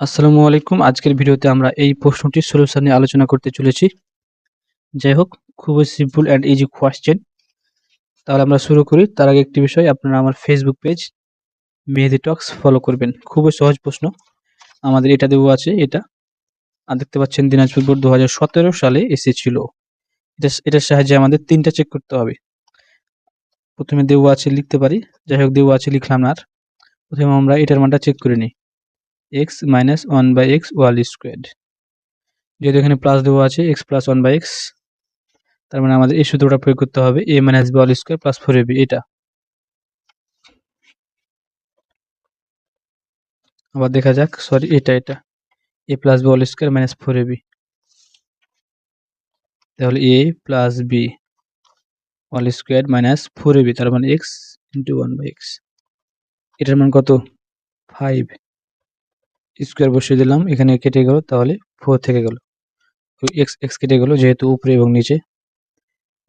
আসসালামু আলাইকুম। আজকের ভিডিওতে আমরা এই প্রশ্নটির সলিউশন নিয়ে আলোচনা করতে চলেছি। যাই হোক, খুবই সিম্পল অ্যান্ড ইজি কোয়েশ্চেন তাহলে আমরা শুরু করি। তার আগে একটি বিষয়, আপনারা আমার Facebook page Mehedi talks follow করবেন। খুবই সহজ প্রশ্ন। আমাদের এটা দেবো আছে, এটা। আর দেখতে পাচ্ছেন, দিনাজপুর বোর্ড দু হাজার সতেরো সালে এসেছিল এটা, এটার সাহায্যে আমাদের তিনটা চেক করতে হবে। প্রথমে দেবো আছে, লিখতে পারি। যাই হোক দেবো আছে, লিখলাম আর। প্রথমে আমরা এটার মানটা চেক করে নিই। X minus one by x whole square যেহেতু এখানে প্লাস দেওয়া আছে x plus one by x তার মানে আমাদের এই সূত্রটা প্রয়োগ করতে হবে a minus b whole square plus four a b এটা। আবার দেখা যাক সরি এটা এটা। A plus b whole square minus four a b তাহলে a plus b whole square minus four a b তার মানে x into one by x এটার মান কত? ফাইভ স্কোয়ার বসিয়ে দিলাম, এখানে কেটে গেল, তাহলে ফোর থেকে গেল। এক্স এক্স কেটে গেল, যেহেতু উপরে এবং নিচে।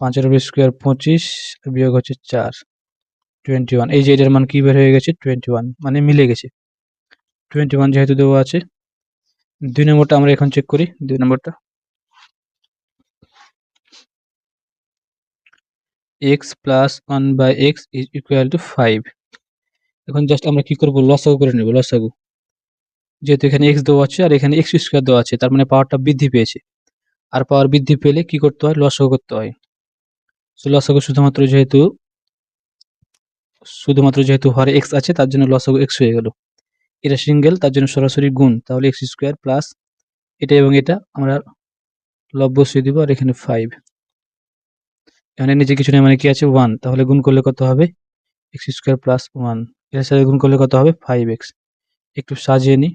পাঁচের উপরে স্কোয়ার পঁচিশ বিয়োগ হচ্ছে চার। টোয়েন্টি ওয়ান এই যে এটার মান কী বের হয়ে গেছে? টোয়েন্টি ওয়ান মানে মিলে গেছে। টোয়েন্টি ওয়ান যেহেতু দেওয়া আছে, দুই নম্বরটা আমরা এখন চেক করি, দুই নম্বরটা। X plus one by x is equal to five এখন জাস্ট আমরা কি করব? লসাগু করে নেব, লসাগু। যেহেতু এখানে এক্স দেওয়া আছে আর এখানে এক্স স্কোয়ার দেওয়া আছে, তার মানে পাওয়ারটা বৃদ্ধি পেয়েছে। আর পাওয়ার বৃদ্ধি পেলে কি করতে হয়? লসাগু করতে হয়। সো লসাগু শুধুমাত্র যেহেতু শুধুমাত্র যেহেতু হরে এক্স আছে, তার জন্য লসাগু এক্স হয়ে গেল। এটা সিঙ্গেল তার জন্য সরাসরি গুণ। তাহলে এক্স স্কোয়ার প্লাস এটা এবং এটা আমরা লব বসিয়ে দিব, আর এখানে ফাইভ এখানে নিচে কিছু নেই মানে কি আছে? ওয়ান তাহলে গুণ করলে কত হবে? এক্স স্কোয়ার প্লাস ওয়ানের সাথে গুণ করলে কত হবে? ফাইভ এক্স একটু সাজিয়ে নিই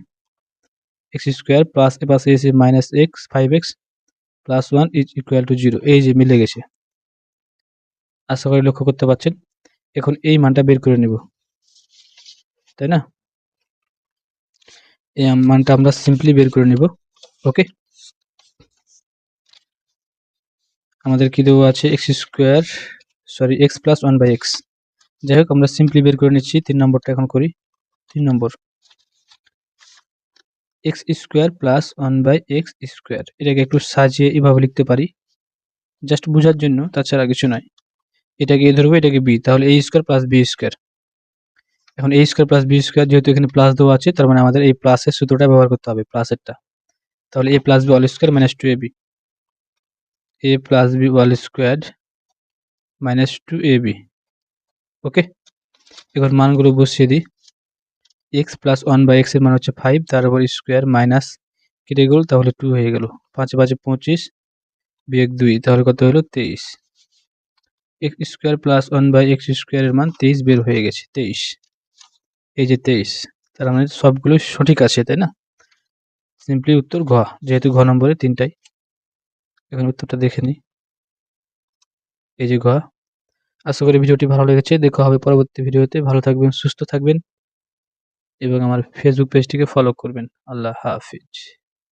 এক্স স্কোয়ার প্লাস এ পাশে এসে minus x five x plus one is equal to zero এই যে মিলে গেছে। আশা করি লক্ষ্য করতে পারছেন। এখন এই মানটা বের করে নেব। তাই না? এই মানটা আমরা সিম্পলি বের করে নেব। ওকে? আমাদের কি দেওয়া আছে? X square sorry x plus one by x যাই হোক, আমরা সিম্পলি বের করে নিচ্ছি। তিন নম্বরটা এখন করি। তিন নম্বর। X square plus one by x square এটাকে একটু সাজিয়ে এভাবে লিখতে পারি। জাস্ট বোঝার জন্য, তাছাড়া কিছু নয়। এটাকে এ ধরবো, এটাকে বি তাহলে a square plus b square এখন a square plus b square যেহেতু এখানে প্লাস দেওয়া আছে, তার মানে আমাদের এই প্লাসের সূত্রটা ব্যবহার করতে হবে প্লাসেরটা তাহলে a plus b all square minus two a b a plus b whole square minus two a b okay এখন মানগুলো বসিয়ে দিই। এক্স প্লাস ওয়ান বাই এক্সের মান হচ্ছে ফাইভ তার উপর স্কোয়ার মাইনাস কেটে গেল তাহলে টু হয়ে গেল। পাঁচে পাঁচে পঁচিশ, বিয়োগ দুই, তাহলে কত হলো তেইশ। X square plus one by x স্কোয়ারের মান তেইশ বের হয়ে গেছে, তেইশ। এই যে তেইশ, তার মানে সবগুলো সঠিক আছে, তাই না? সিম্পলি উত্তর ঘ, যেহেতু ঘ নম্বরে তিনটাই। এখন উত্তরটা দেখে নিই এই যে ঘ। আশা করি ভিডিওটি ভালো লেগেছে। দেখা হবে পরবর্তী ভিডিওতে। ভালো থাকবেন, সুস্থ থাকবেন। এবং আমার ফেসবুক পেজটিকে ফলো করবেন। আল্লাহ হাফিজ।